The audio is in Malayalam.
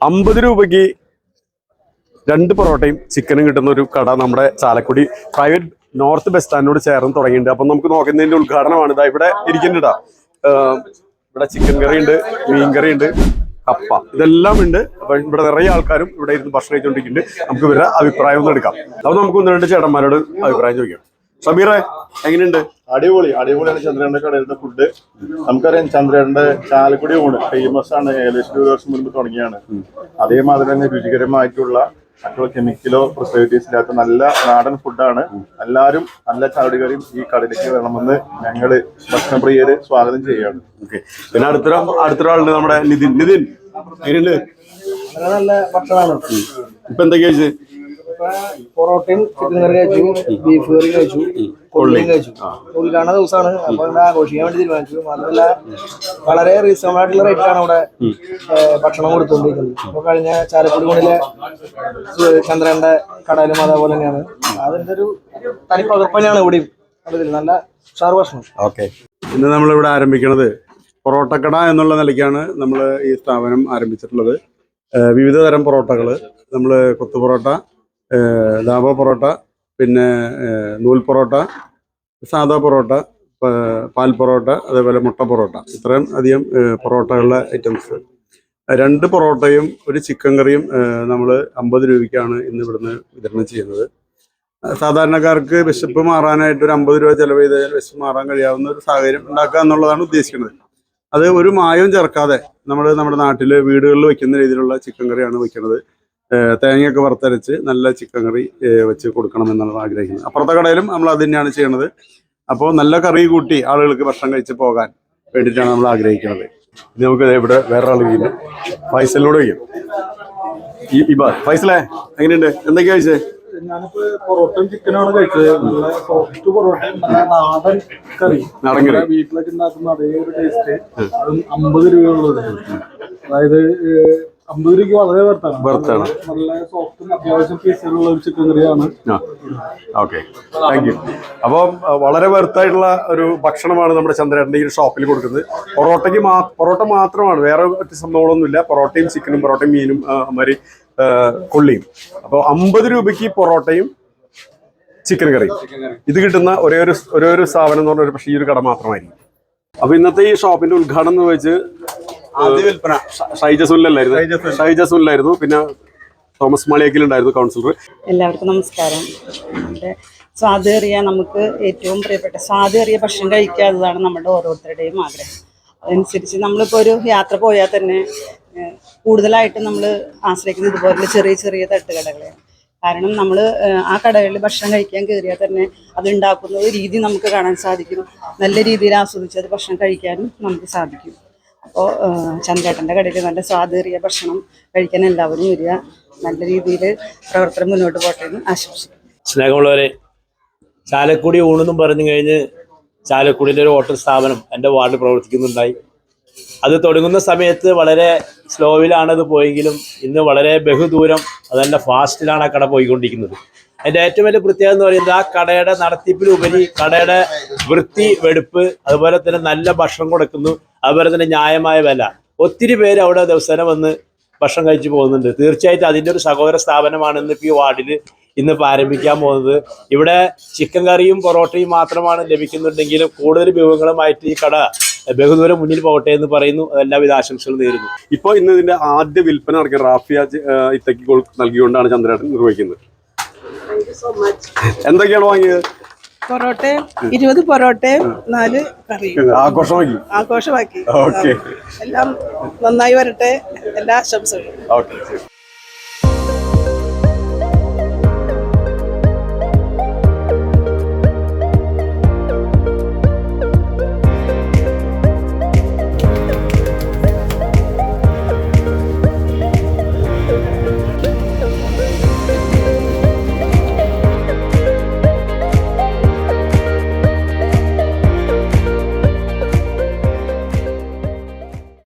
അമ്പത് രൂപയ്ക്ക് രണ്ട് പൊറോട്ടയും ചിക്കനും കിട്ടുന്ന ഒരു കട നമ്മുടെ ചാലക്കുടി പ്രൈവറ്റ് നോർത്ത് ബസ് സ്റ്റാൻഡിനോട് ചേർന്ന് തുടങ്ങിയിട്ടുണ്ട്. അപ്പൊ നമുക്ക് നോക്കുന്നതിന്റെ ഉദ്ഘാടനമാണ്. ഇതാ ഇവിടെ ഇരിക്കുന്നുണ്ടാ ഇവിടെ ചിക്കൻ കറി ഉണ്ട് മീൻ കറി ഉണ്ട് കപ്പ. ഇതെല്ലാം ഉണ്ട്. അപ്പൊ ഇവിടെ നിറയെ ആൾക്കാരും ഇവിടെ ഇരുന്ന് ഭക്ഷണം കഴിച്ചുകൊണ്ടിരിക്കുന്നുണ്ട് നമുക്ക് ഇവരുടെ അഭിപ്രായം ഒന്ന് എടുക്കാം. അപ്പൊ നമുക്ക് ഒന്ന് രണ്ട് ചേട്ടന്മാരോട് അഭിപ്രായം ചോദിക്കാം. സമീറെ എങ്ങനെയുണ്ട്? അടിപൊളി അടിപൊളിയാണ് ചന്ദ്രന്റെ കടയിലത്തെ ഫുഡ് നമുക്കറിയാം ചന്ദ്രന്റെ ചാലക്കുടി ഊണ് ഫേമസ് ആണ്. ഏകദേശം ഒരു വർഷം മുൻപ് തുടങ്ങിയാണ്. അതേമാതിരി തന്നെ രുചികരമായിട്ടുള്ള മറ്റുള്ള കെമിക്കലോ പ്രിസർവേറ്റീവ്സ് ഇല്ലാത്ത നല്ല നാടൻ ഫുഡാണ് എല്ലാവരും നല്ല ചാടികളും ഈ കടയിലേക്ക് വരണമെന്ന് ഞങ്ങൾ ഭക്ഷണപ്രിയര് സ്വാഗതം ചെയ്യാണ് ഓക്കെ പിന്നെ അടുത്ത അടുത്തൊരാളുണ്ട് നമ്മുടെ നിതിൻ. നിതിൻ എങ്ങനെയുണ്ട്? നല്ല ഭക്ഷണമാണ്. ഇപ്പൊ എന്തൊക്കെയാ പൊറോട്ടയും ചിക്കൻ കറി കഴിച്ചു ബീഫ് കറി കഴിച്ചു കൊള്ളിയും കഴിച്ചു. കൊള്ളി കാണുന്ന ദിവസമാണ്. അപ്പൊ ഇവിടെ ആഘോഷിക്കാൻ വേണ്ടി തീരുമാനിച്ചു. മാത്രമല്ല വളരെ റീസണബിൾ ആയിട്ടുള്ള റേറ്റിലാണ് അവിടെ ഏഹ്, ഭക്ഷണം കൊടുത്തുകൊണ്ടിരിക്കുന്നത്. അപ്പൊ കഴിഞ്ഞ ചാലക്കുടി കൊണ്ടിലെ ചന്ദ്രന്റെ കടയിലും അതേപോലെ തന്നെയാണ്. അതിന്റെ ഒരു തനി പകർപ്പനെയാണ് ഇവിടെയും നല്ല ഉഷാർ ഭക്ഷണം. ഓക്കെ. ഇന്ന് നമ്മളിവിടെ ആരംഭിക്കുന്നത് പൊറോട്ടക്കട എന്നുള്ള നിലയ്ക്കാണ് നമ്മൾ ഈ സ്ഥാപനം ആരംഭിച്ചിട്ടുള്ളത്. വിവിധ തരം പൊറോട്ടകൾ നമ്മൾ കൊത്തു പൊറോട്ട ദാബ പൊറോട്ട പിന്നെ നൂൽ പൊറോട്ട സാധാ പൊറോട്ട പാൽ പൊറോട്ട അതേപോലെ മുട്ട പൊറോട്ട. ഇത്രയും അധികം പൊറോട്ടകളുടെ ഐറ്റംസ്. രണ്ട് പൊറോട്ടയും ഒരു ചിക്കൻ കറിയും നമ്മൾ അമ്പത് രൂപയ്ക്കാണ് ഇന്ന് ഇവിടുന്ന് വിതരണം ചെയ്യുന്നത്. സാധാരണക്കാർക്ക് വിശപ്പ് മാറാനായിട്ട് ഒരു അമ്പത് രൂപ ചെലവ് ചെയ്താൽ വിശപ്പ് മാറാൻ കഴിയാവുന്ന ഒരു സാഹചര്യം ഉണ്ടാക്കുക എന്നുള്ളതാണ് ഉദ്ദേശിക്കുന്നത്. അത് ഒരു മായവും ചേർക്കാതെ നമ്മൾ നമ്മുടെ നാട്ടിൽ വീടുകളിൽ വയ്ക്കുന്ന രീതിയിലുള്ള ചിക്കൻ കറിയാണ് വെക്കുന്നത് ഏഹ് തേങ്ങയൊക്കെ വറുത്തരച്ച് നല്ല ചിക്കൻ കറി വെച്ച് കൊടുക്കണം എന്നാണ് ആഗ്രഹിക്കുന്നത്. അപ്പുറത്തെ കടയിലും നമ്മൾ അത് തന്നെയാണ് ചെയ്യണത്. അപ്പോൾ നല്ല കറി കൂട്ടി ആളുകൾക്ക് ഭക്ഷണം കഴിച്ച് പോകാൻ വേണ്ടിയിട്ടാണ് നമ്മൾ ആഗ്രഹിക്കുന്നത്. നമുക്ക് ഇവിടെ വേറെ ആൾ വീണ്ടും ഫൈസലിലൂടെ ഈ ഇബാ ഫൈസലേ എങ്ങനെയുണ്ട്? എന്തൊക്കെയാ കഴിച്ചേ? ഞാനിപ്പോ പൊറോട്ടയും ചിക്കനാണ് കഴിച്ചത്. സോഫ്റ്റ് പൊറോട്ടയും നാടൻ കറി. വീട്ടിലൊക്കെ ഉണ്ടാക്കുന്ന അതേ ഒരു ടേസ്റ്റ് അതും അമ്പത് രൂപയുള്ളത് അതായത് അമ്പത് രൂപയ്ക്ക് വളരെ വെർത്താണ് വെർത്താണ്. നല്ല സോഫ്റ്റും അത്യാവശ്യം ഫീച്ചറുള്ള ഒരു ചിക്കൻ കറിയാണ്. ഓക്കെ താങ്ക് യു അപ്പോൾ വളരെ വെറുത്തായിട്ടുള്ള ഒരു ഭക്ഷണമാണ് നമ്മുടെ ചന്ദ്രേട്ടന്റെ ഈ ഷോപ്പിൽ കൊടുക്കുന്നത്. പൊറോട്ടയ്ക്ക് മാ പൊറോട്ട മാത്രമാണ് വേറെ മറ്റ് സംഭവങ്ങളൊന്നുമില്ല പൊറോട്ടയും ചിക്കനും പൊറോട്ടയും മീനും മാതിരി കൊള്ളിയും. അപ്പോൾ അമ്പത് രൂപയ്ക്ക് പൊറോട്ടയും ചിക്കൻ കറി ഇത് കിട്ടുന്ന ഒരേ ഒരു ഒരേ ഒരു സ്ഥാപനം എന്ന് പറഞ്ഞാൽ പക്ഷേ ഈ ഒരു കട മാത്രമായിരിക്കും. അപ്പോൾ ഇന്നത്തെ ഈ ഷോപ്പിന്റെ ഉദ്ഘാടനം എന്ന് വെച്ച് ഷൈജസുല്ലായിരുന്നു ഷൈജസുല്ലായിരുന്നു പിന്നെ തോമസ് മാളിയേക്കിലുണ്ടായിരുന്നു കൗൺസിലർ എല്ലാവർക്കും നമസ്കാരം. സ്വാദേറിയ നമുക്ക് ഏറ്റവും പ്രിയപ്പെട്ട സ്വാദേറിയ ഭക്ഷണം കഴിക്കുക എന്നതാണ് നമ്മുടെ ഓരോരുത്തരുടെയും ആഗ്രഹം. അതനുസരിച്ച് നമ്മളിപ്പോൾ ഒരു യാത്ര പോയാൽ തന്നെ കൂടുതലായിട്ട് നമ്മൾ ആശ്രയിക്കുന്നത് ഇതുപോലുള്ള ചെറിയ ചെറിയ തട്ടുകടകളെയാണ്. കാരണം നമ്മൾ ആ കടകളിൽ ഭക്ഷണം കഴിക്കാൻ കയറിയാൽ തന്നെ അത് ഉണ്ടാക്കുന്ന ഒരു രീതി നമുക്ക് കാണാൻ സാധിക്കും. നല്ല രീതിയിൽ ആസ്വദിച്ച് അത് ഭക്ഷണം കഴിക്കാനും നമുക്ക് സാധിക്കും. അപ്പോൾ ചന്ദ്രേട്ടന്റെ കടയിൽ നല്ല സ്വാദേറിയ ഭക്ഷണം കഴിക്കാൻ എല്ലാവരും വരിക. നല്ല രീതിയിൽ പ്രവർത്തനം മുന്നോട്ട് പോട്ടെ എന്ന് ആശംസിക്കുന്നു. സ്നേഹമുള്ളവരെ ചാലക്കുടി ഊണെന്നും പറഞ്ഞു കഴിഞ്ഞ് ചാലക്കുടിയിലെ ഒരു ഹോട്ടൽ സ്ഥാപനം എന്റെ വാർഡിൽ പ്രവർത്തിക്കുന്നുണ്ടായി. അത് തുടങ്ങുന്ന സമയത്ത് വളരെ സ്ലോവിലാണ് അത് പോയെങ്കിലും ഇന്ന് വളരെ ബഹുദൂരം അതെല്ലാം ഫാസ്റ്റിലാണ് ആ കട പോയിക്കൊണ്ടിരിക്കുന്നത്. അതിന്റെ ഏറ്റവും വലിയ പ്രത്യേകത എന്ന് പറയുന്നത് ആ കടയുടെ നടത്തിപ്പിലുപരി കടയുടെ വൃത്തി വെടുപ്പ് അതുപോലെ തന്നെ നല്ല ഭക്ഷണം കൊടുക്കുന്നു. അതുപോലെ തന്നെ ന്യായമായ വില. ഒത്തിരി പേര് അവിടെ ദിവസേന വന്ന് ഭക്ഷണം കഴിച്ചു പോകുന്നുണ്ട്. തീർച്ചയായിട്ടും അതിന്റെ ഒരു സഹോദര സ്ഥാപനമാണ് ഇന്ന് ഈ വാർഡിൽ ഇന്നിപ്പോൾ ആരംഭിക്കാൻ പോകുന്നത്. ഇവിടെ ചിക്കൻ കറിയും പൊറോട്ടയും മാത്രമാണ് ലഭിക്കുന്നുണ്ടെങ്കിലും കൂടുതൽ വിഭവങ്ങളുമായിട്ട് ഈ കട ബഹുദൂരം മുന്നിൽ പോകട്ടെ എന്ന് പറയുന്നു. എല്ലാവിധ ആശംസകളും നേരുന്നു. ഇപ്പോൾ ഇന്ന് ഇതിന്റെ ആദ്യ വിൽപ്പന നടക്കുന്ന റാഫിയ ജ- ആ, ഇത്തയ്ക്ക് കൊ- നൽകിക്കൊണ്ടാണ് ചന്ദ്രേട്ടൻ നിർവഹിക്കുന്നത്. എന്തൊക്കെയാണ് വാങ്ങിയത്? പൊറോട്ടയും ഇരുപത് പൊറോട്ടയും നാല് കറിയും. ആഘോഷമാക്കി. ആഘോഷമാക്കി. എല്ലാം നന്നായി വരട്ടെ. എല്ലാ ആശംസകളും.